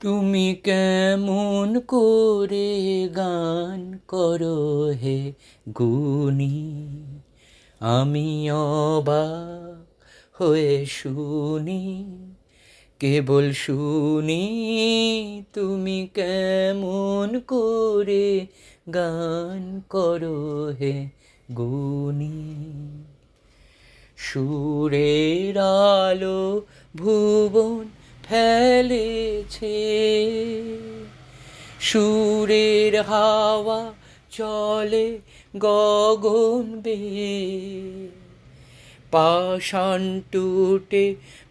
তুমি কেমন করে গান করো হে গুনি আমি অবাক হয়ে শুনি, কেবল শুনি তুমি কেমন করে গান করো হে গুনি সুরের আলো ভুবন ফেলেছে। সুরের হাওয়া চলে গগন বে পাষাণ টুটে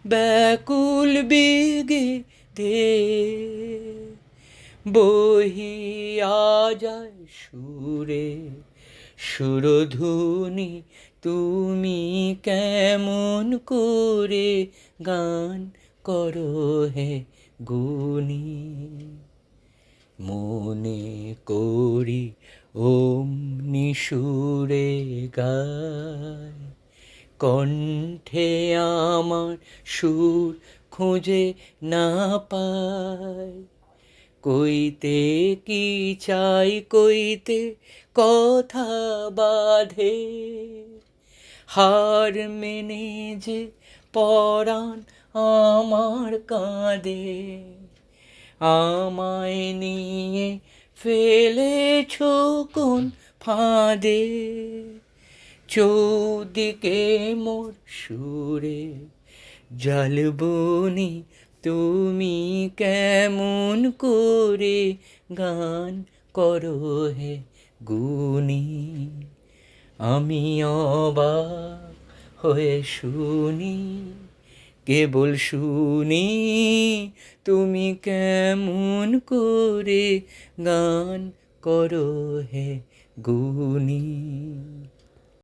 ব্যাকুল বেগে দে। বহিয়া যায় সুরে সুরধুনি তুমি কেমন করে গান করো হে গুনি মনে করি ওম নিশুরে গায়। কণ্ঠে আমার সুর খুঁজে না পায়। কইতে কি চাই, কইতে কথা বাধে। হার মেনে যে পরাণ আমার কাঁদে আমায় নিয়ে ফেলেছ কোন ফাঁদে? চৌদিকে মোর সুরে জলবনি তুমি কেমন করে গান করো হে গুনি আমি অবাক হয়ে শুনি কেবল শুনি তুমি কেমন করে গান করো হে গুনি